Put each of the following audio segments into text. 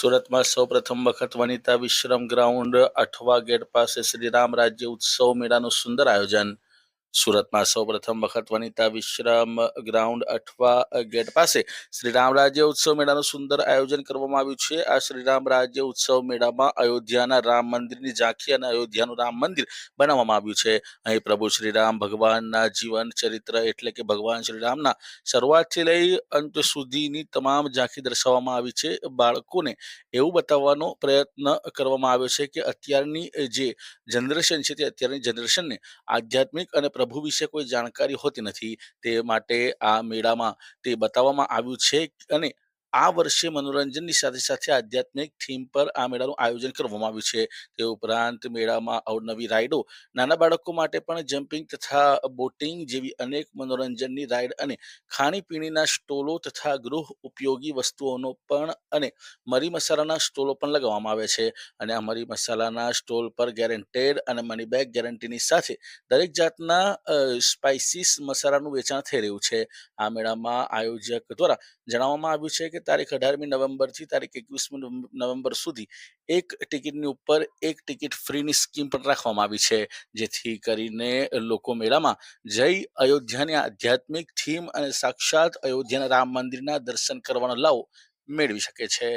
સુરતમાં સૌ પ્રથમ વખત વનિતા વિશ્રમ ગ્રાઉન્ડ અઠવા ગેટ પાસે શ્રીરામ રાજ્ય ઉત્સવ મેળાનું સુંદર આયોજન સુરતમાં સૌ પ્રથમ વખત વનિતા વિશ્રામ ગ્રાઉન્ડ અઠવા ગેટ પાસે શ્રીરામ રાજ્ય ઉત્સવ મેળાનું સુંદર આયોજન કરવામાં આવ્યું છે. આ શ્રીરામ રાજ્ય ઉત્સવ મેળામાં અયોધ્યાના રામ મંદિરની ઝાંખી અને અયોધ્યાનું રામ મંદિર બનાવવામાં આવ્યું છે. અહીં પ્રભુ શ્રીરામ ભગવાનના જીવન ચરિત્ર એટલે કે ભગવાન શ્રીરામના શરૂઆતથી લઈ અંત સુધીની તમામ ઝાંખી દર્શાવવામાં આવી છે. બાળકોને એવું બતાવવાનો પ્રયત્ન કરવામાં આવ્યો છે કે અત્યારની જે જનરેશન છે તે અત્યારની જનરેશનને આધ્યાત્મિક અને પ્રભુ વિશે કોઈ જાણકારી હોતી નથી. તે માટે આ મેળામાં તે બતાવવામાં આવ્યું છે અને આ વર્ષે મનોરંજનની સાથે સાથે આધ્યાત્મિક થીમ પર આ મેળાનું આયોજન કરવામાં આવ્યું છે. તે ઉપરાંત મેળામાં અવનવી રાઇડો નાના બાળકો માટે પણ જમ્પિંગ તથા બોટિંગ જેવી અનેક મનોરંજનની રાઇડ અને ખાણીપીણીના સ્ટોલો તથા ગૃહ ઉપયોગી વસ્તુઓનો પણ અને મરી મસાલાના સ્ટોલો પણ લગાવવામાં આવે છે. અને આ મરી મસાલાના સ્ટોલ પર ગેરંટેડ અને મની બેગ ગેરંટીની સાથે દરેક જાતના સ્પાઇસીસ મસાલાનું વેચાણ થઈ રહ્યું છે. આ મેળામાં આયોજક દ્વારા જણાવવામાં આવ્યું છે કે તારીખ અઢારમી નવેમ્બરથી તારીખ એકવીસમી નવેમ્બર સુધી એક ટિકિટની ઉપર એક ટિકિટ ફ્રીની સ્કીમ પણ રાખવામાં આવી છે જેથી કરીને લોકો મેળામાં જઈ અયોધ્યાની આધ્યાત્મિક થીમ અને સાક્ષાત અયોધ્યાના રામ મંદિરના દર્શન કરવાનો લાવો મેળવી શકે છે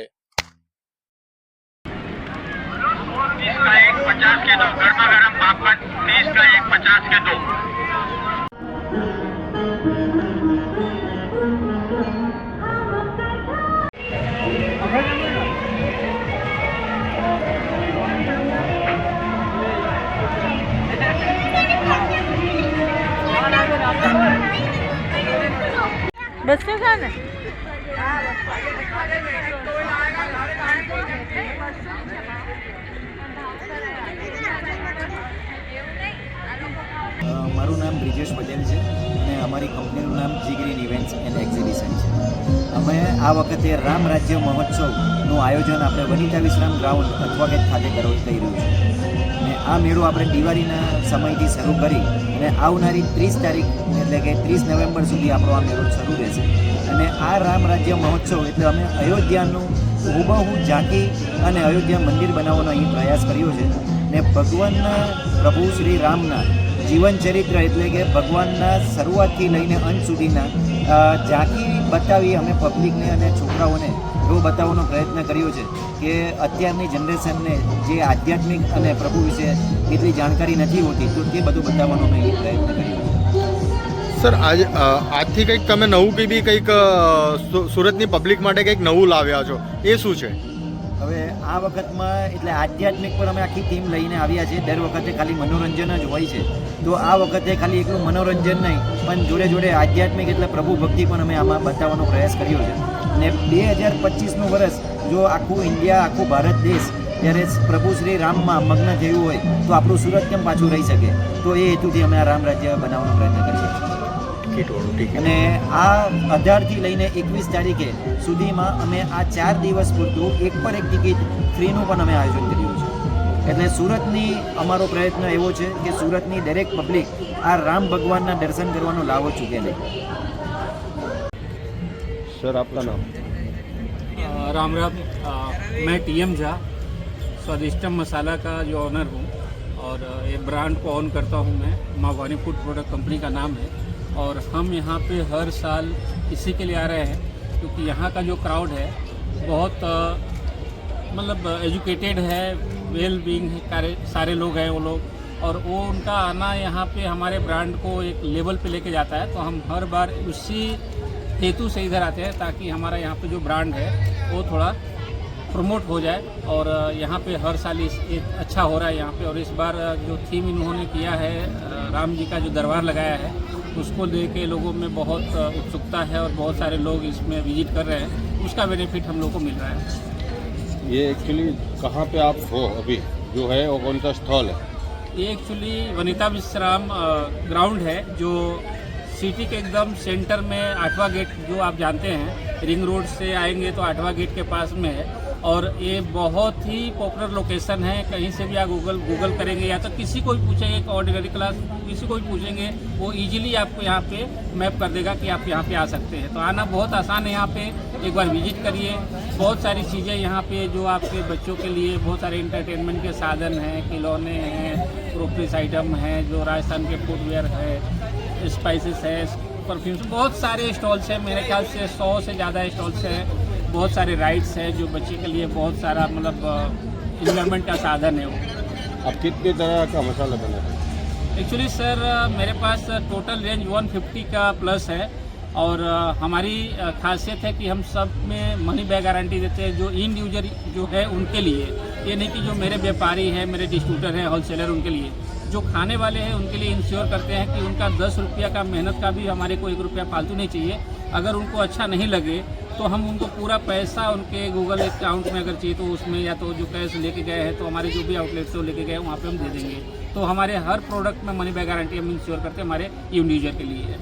तीस का एक पचास के दो गर्मा गर्म पापड़ तीस का एक पचास के दो બસો છે ને? મારું નામ બ્રિજેશ પટેલ છે અને અમારી કંપનીનું નામ જીગ્રીન ઇવેન્ટ્સ એન્ડ એક્ઝિબિશન છે. અમે આ વખતે રામ રાજ્ય મહોત્સવનું આયોજન આપણે વનિતા વિશ્રામ ગ્રાઉન્ડ અથવા ખાતે કરવા થઈ રહ્યું છે. આ મેળો આપણે દિવાળીના સમયથી શરૂ કરી અને આવનારી ત્રીસ તારીખ એટલે કે ત્રીસ નવેમ્બર સુધી આપણો આ મેળો શરૂ રહેશે. અને આ રામ રાજ્ય મહોત્સવ એટલે અમે અયોધ્યાનું હુબહુ ઝાંકી અને અયોધ્યા મંદિર બનાવવાનો અહીં પ્રયાસ કર્યો છે. ને ભગવાનના પ્રભુ શ્રી રામના જીવન ચરિત્ર એટલે કે ભગવાનના શરૂઆતથી લઈને અંત સુધીના ઝાંકી બતાવી અમે પબ્લિકને અને છોકરાઓને એવો બતાવવાનો પ્રયત્ન કર્યો છે કે અત્યારની જનરેશનને જે આધ્યાત્મિક અને પ્રભુ વિશે એટલી જાણકારી નથી હોતી તો તે બધું બતાવવાનો મેં પ્રયત્ન કર્યો છે. સર આજ આજથી કંઈક તમે નવું કંઈ બી કંઈક સુરતની પબ્લિક માટે કંઈક નવું લાવ્યા છો એ શું છે? હવે આ વખતમાં એટલે આધ્યાત્મિક પર અમે આખી ટીમ લઈને આવ્યા છીએ દર વખતે ખાલી મનોરંજન જ હોય છે. તો આ વખતે ખાલી એકલું મનોરંજન નહીં પણ જોડે જોડે આધ્યાત્મિક એટલે પ્રભુ ભક્તિ પણ અમે આમાં બતાવવાનો પ્રયાસ કર્યો છે. અને બે હજાર પચીસનું વર્ષ જો આખું ઇન્ડિયા, આખું ભારત દેશ જ્યારે પ્રભુ શ્રી રામમાં મગ્ન થયું હોય, તો આપણું સુરત કેમ પાછું રહી શકે? તો એ હેતુથી અમે આ રામ રાજ્ય બનાવવાનો પ્રયત્ન કરીએ છીએ. અને આ અઢારથી લઈને એકવીસ તારીખે સુધીમાં અમે આ ચાર દિવસ પૂરતું એક પર એક ટિકિટ ફ્રીનું પણ અમે આયોજન કર્યું છે. એટલે સુરતની અમારો પ્રયત્ન એવો છે કે સુરતની દરેક પબ્લિક આ રામ ભગવાનના દર્શન કરવાનો લાવો ચૂકે નહીં. सर, आपका नाम? राम राम। मैं टीएम झा, स्वादिष्टम मसाला का जो ऑनर हूँ और ये ब्रांड को ऑन करता हूँ मैं मावानी फ़ूड प्रोडक्ट कंपनी का नाम है। और हम यहाँ पे हर साल इसी के लिए आ रहे हैं क्योंकि यहाँ का जो क्राउड है, बहुत मतलब एजुकेटेड है वेल बींग है सारे लोग हैं वो लोग। और वो उनका आना यहाँ पे हमारे ब्रांड को एक लेवल पे लेके जाता है तो हम हर बार उसी हेतु से इधर आते हैं ताकि हमारा यहाँ पे जो ब्रांड है वो थोड़ा प्रमोट हो जाए और यहाँ पे हर साल इस एक अच्छा हो रहा है यहाँ पे और इस बार जो थीम इन्होंने किया है राम जी का जो दरबार लगाया है उसको लेके लोगों में बहुत उत्सुकता है और बहुत सारे लोग इसमें विज़िट कर रहे हैं। उसका बेनिफिट हम लोग को मिल रहा है। ये एक्चुअली कहाँ पे आप हो अभी? जो है वो कौन सा स्थल है? ये एक्चुअली वनिता विश्राम ग्राउंड है जो सिटी के एकदम सेंटर में आठवा गेट जो आप जानते हैं, रिंग रोड से आएँगे तो आठवा गेट के पास में है। और ये बहुत ही पॉपुलर लोकेशन है, कहीं से भी आप गूगल गूगल करेंगे या तो किसी को भी पूछेंगे, एक ऑर्डिनरी क्लास किसी को भी पूछेंगे, वो इजीली आपको यहाँ पे मैप कर देगा कि आप यहाँ पे आ सकते हैं। तो आना बहुत आसान है यहाँ पे, एक बार विज़िट करिए। बहुत सारी चीज़ें यहाँ पे जो आपके बच्चों के लिए बहुत सारे इंटरटेनमेंट के साधन हैं, खिलौने हैं ग्रोसरीज आइटम हैं, जो राजस्थान के फूडवेयर है स्पाइसेस है परफ्यूम्स बहुत सारे स्टॉल्स हैं मेरे ख्याल से सौ से ज़्यादा स्टॉल्स हैं। बहुत सारे राइड्स हैं जो बच्चे के लिए बहुत सारा मतलब इन्जॉयमेंट का साधन है वो। अब कितने तरह का मसाला बनाते हैं? एक्चुअली सर मेरे पास टोटल रेंज 150 का प्लस है और हमारी खासियत है कि हम सब में मनी बैग गारंटी देते हैं जो इन यूज़र जो है उनके लिए। ये नहीं कि जो मेरे व्यापारी हैं मेरे डिस्ट्रीब्यूटर हैं होलसेलर उनके लिए। जो खाने वाले हैं, उनके लिए इंश्योर करते हैं कि उनका दस रुपया का मेहनत का भी हमारे को एक रुपया फालतू नहीं चाहिए। अगर उनको अच्छा नहीं लगे तो हम उनको पूरा पैसा उनके गूगल अकाउंट में अगर चाहिए तो उसमें या तो जो कैश लेके गए हैं तो हमारे जो भी आउटलेट से लेके गए वहाँ पे हम दे देंगे। तो हमारे हर प्रोडक्ट में मनी बैक गारंटी हम इंश्योर करते हैं, हमारे इंडिविजुअल के लिए। है